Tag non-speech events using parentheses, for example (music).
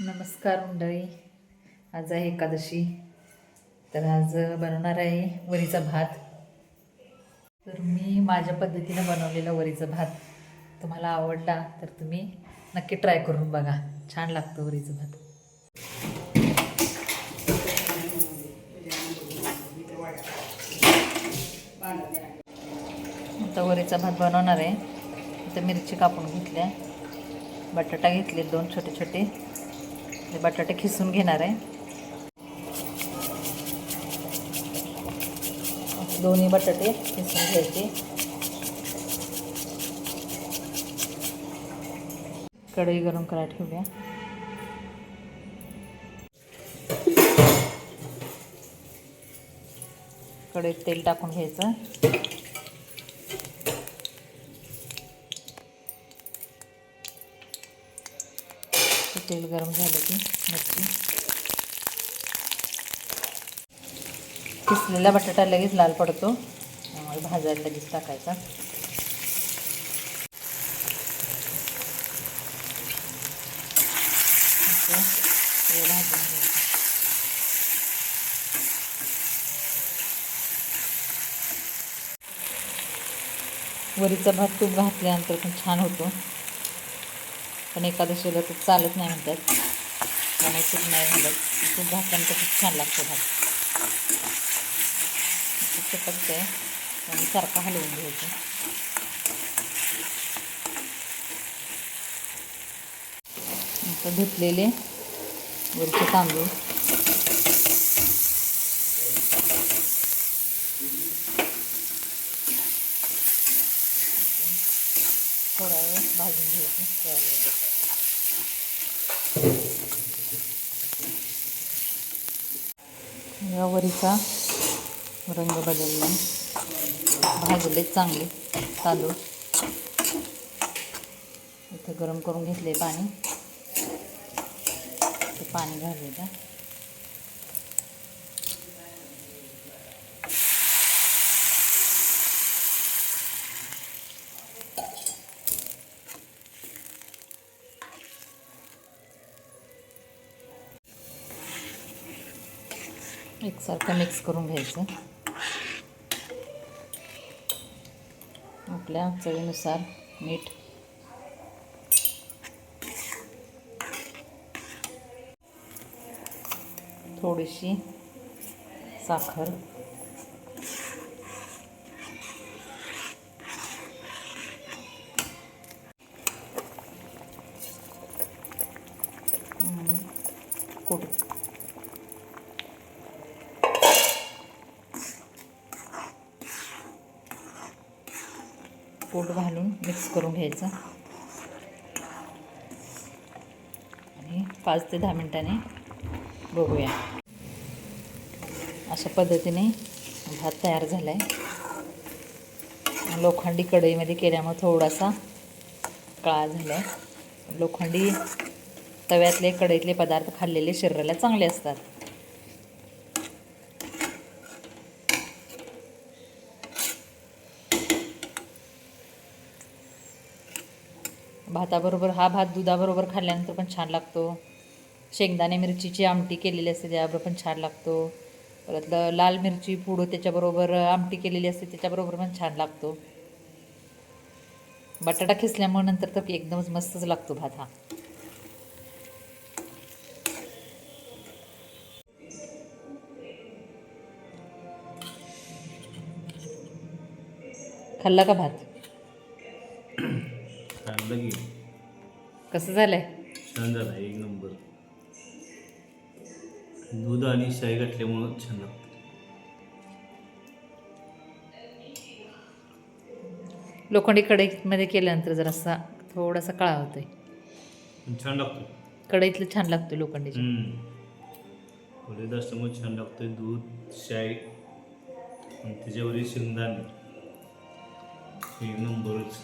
नमस्कार मंडळी. आज आहे एकादशी. तर आज बनवणार आहे वरीचा भात. तर मी माझ्या पद्धतीनं बनवलेला वरीचा भात. तुम्हाला आवडला तर तुम्ही नक्की ट्राय करून बघा. छान लागतं वरीचं भात. आता वरीचा भात बनवणार आहे. आता मिरची कापून घेतल्या. बटाटा घेतले दोन छोटे छोटे हे बटाटे खिसून घेणार आहे. दोन्ही बटाटे खिसून घ्यायचे. कढई गरम करायला ठेवूया. कढईत तेल टाकून घ्यायचं. तेल गरम झालं की मच्छी किसलेला बटाटा लगेच लाल पडतो. त्यामुळे भाजायला लगेच टाकायचा. भाजून घ्यायचं. वरीचा भात तूप घातल्यानंतर पण छान होतो. पण एकादशीला तूप चालत नाही म्हणतात. त्यामुळे तूप नाही घालत तूप घातल्यानंतर खूप छान लागतं भात. चटकतं. आहे आणि सारखं हलवून घ्यायचं. आता धुतलेले वरचे तांदूळ. थोडा वेळ भाजून घ्यायचं त्याबरोबर. या वरीचा रंग बदलला. भाजले चांगले तांदूळ. इथे गरम करून घेतले पाणी. ते पाणी घालूया एकसारखं मिक्स करून घ्यायचं. आपल्या चवीनुसार मीठ. थोडीशी साखर. कुट पोट घालून मिक्स करून घ्यायचं. आणि पाच ते दहा मिनटाने बघूया. अशा पद्धतीने भात तयार झाला आहे लोखंडी कढईमध्ये केल्यामुळे थोडासा काळा झाला आहे लोखंडी तव्यातले कढईतले पदार्थ खाल्लेले शरीराला चांगले असतात. भाताबरोबर हा भात दुधाबरोबर खाल्ल्यानंतर पण छान लागतो. शेंगदाणे मिरचीची आमटी केलेली असते त्याबरोबर पण छान लागतो. परत लाल मिरची पूड त्याच्याबरोबर आमटी केलेली असते त्याच्याबरोबर पण छान लागतो. बटाटा खिसल्यामुळे नंतर तर एकदमच मस्तच लागतो भात हा. खाल्ला का भात? (clears throat) खाल्लं की. कसं झालंय? छान झाला एक नंबर. दूध आणि शाई घातल्यामुळं छान लागतं. लोखंडी कढईमध्ये केल्यानंतर जरासा थोडासा काळा होतोय. छान लागतो. कढईतलं छान लागतं लोखंडीचं. खोलीत असल्यामुळे छान लागतं दूध शाई आणि त्याच्यावरील शेंगदाणे. एक नंबरच.